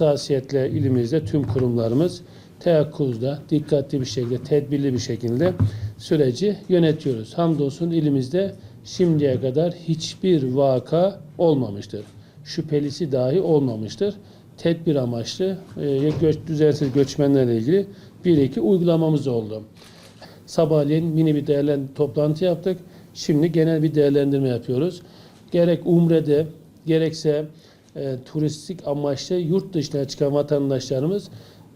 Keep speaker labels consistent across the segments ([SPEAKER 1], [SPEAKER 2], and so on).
[SPEAKER 1] hassasiyetle ilimizde tüm kurumlarımız teyakkuzda, dikkatli bir şekilde, tedbirli bir şekilde süreci yönetiyoruz. Hamdolsun ilimizde şimdiye kadar hiçbir vaka olmamıştır. Şüphelisi dahi olmamıştır. Tedbir amaçlı e, göç, düzensiz göçmenlerle ilgili bir iki uygulamamız oldu. Sabahleyin mini bir değerlendirme toplantı yaptık. Şimdi genel bir değerlendirme yapıyoruz. Gerek Umre'de gerekse e, turistik amaçlı yurt dışına çıkan vatandaşlarımız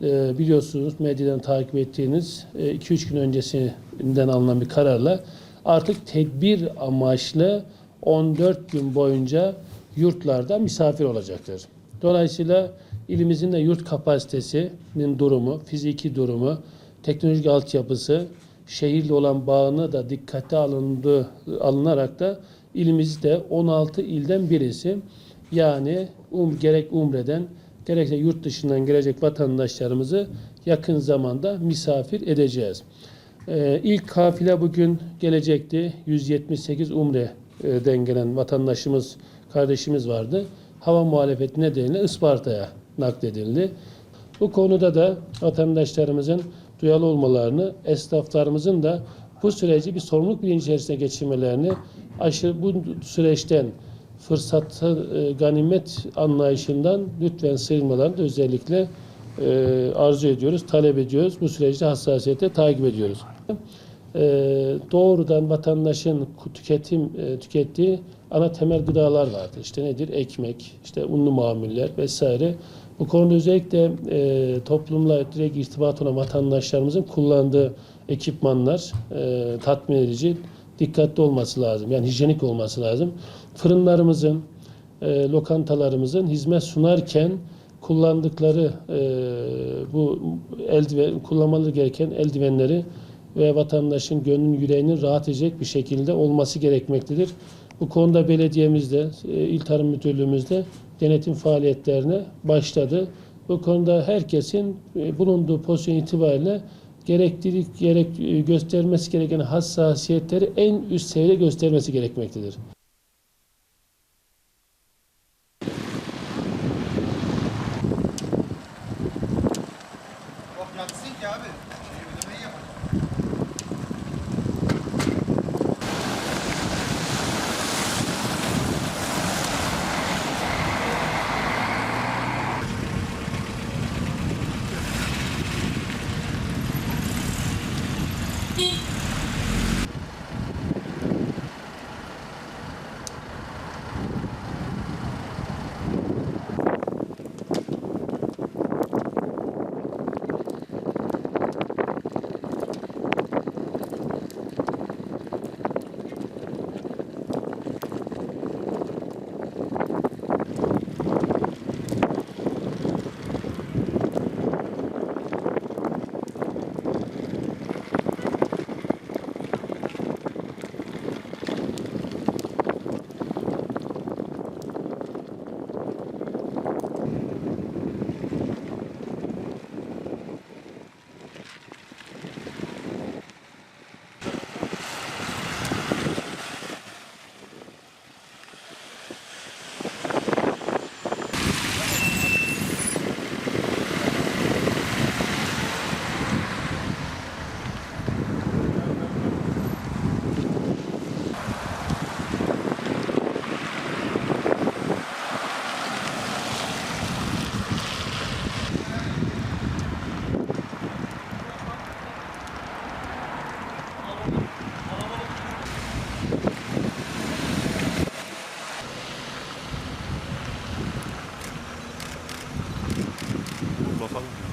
[SPEAKER 1] e, biliyorsunuz medyadan takip ettiğiniz 2-3 gün öncesinden alınan bir kararla artık tedbir amaçlı 14 gün boyunca yurtlarda misafir olacaktır. Dolayısıyla ilimizin de yurt kapasitesinin durumu, fiziki durumu, teknolojik altyapısı, şehirle olan bağını da dikkate alındı, alınarak da ilimizde 16 ilden birisi yani um, gerek Umre'den gerekse yurt dışından gelecek vatandaşlarımızı yakın zamanda misafir edeceğiz. Ee, ilk kafile bugün gelecekti. 178 Umre'den gelen vatandaşımız, kardeşimiz vardı. Hava muhalefeti nedeniyle Isparta'ya nakledildi. Bu konuda da vatandaşlarımızın duyarlı olmalarını, esnaflarımızın da bu süreci bir sorumluluk bilinci içerisine geçirmelerini, aşırı bu süreçten fırsatı e, ganimet anlayışından lütfen sıyrılmalarını da özellikle e, arzu ediyoruz, talep ediyoruz. Bu süreçte hassasiyetle takip ediyoruz. E, doğrudan vatandaşın tüketim e, tükettiği ana temel gıdalar vardır. İşte nedir? Ekmek, işte unlu mamuller vesaire. Bu konuda özellikle e, toplumla direkt irtibat olan vatandaşlarımızın kullandığı ekipmanlar e, tatmin edici, dikkatli olması lazım. Yani hijyenik olması lazım. Fırınlarımızın, e, lokantalarımızın hizmet sunarken kullandıkları e, bu eldiven, kullanmaları gereken eldivenleri ve vatandaşın gönlünün yüreğinin rahat edecek bir şekilde olması gerekmektedir. Bu konuda belediyemizde, e, İl Tarım Müdürlüğümüzde denetim faaliyetlerine başladı. Bu konuda herkesin e, bulunduğu pozisyon itibariyle gereklilik gerek e, göstermesi gereken hassasiyetleri en üst seviyede göstermesi gerekmektedir.
[SPEAKER 2] Bak yatsın ki abi.
[SPEAKER 3] Fuck.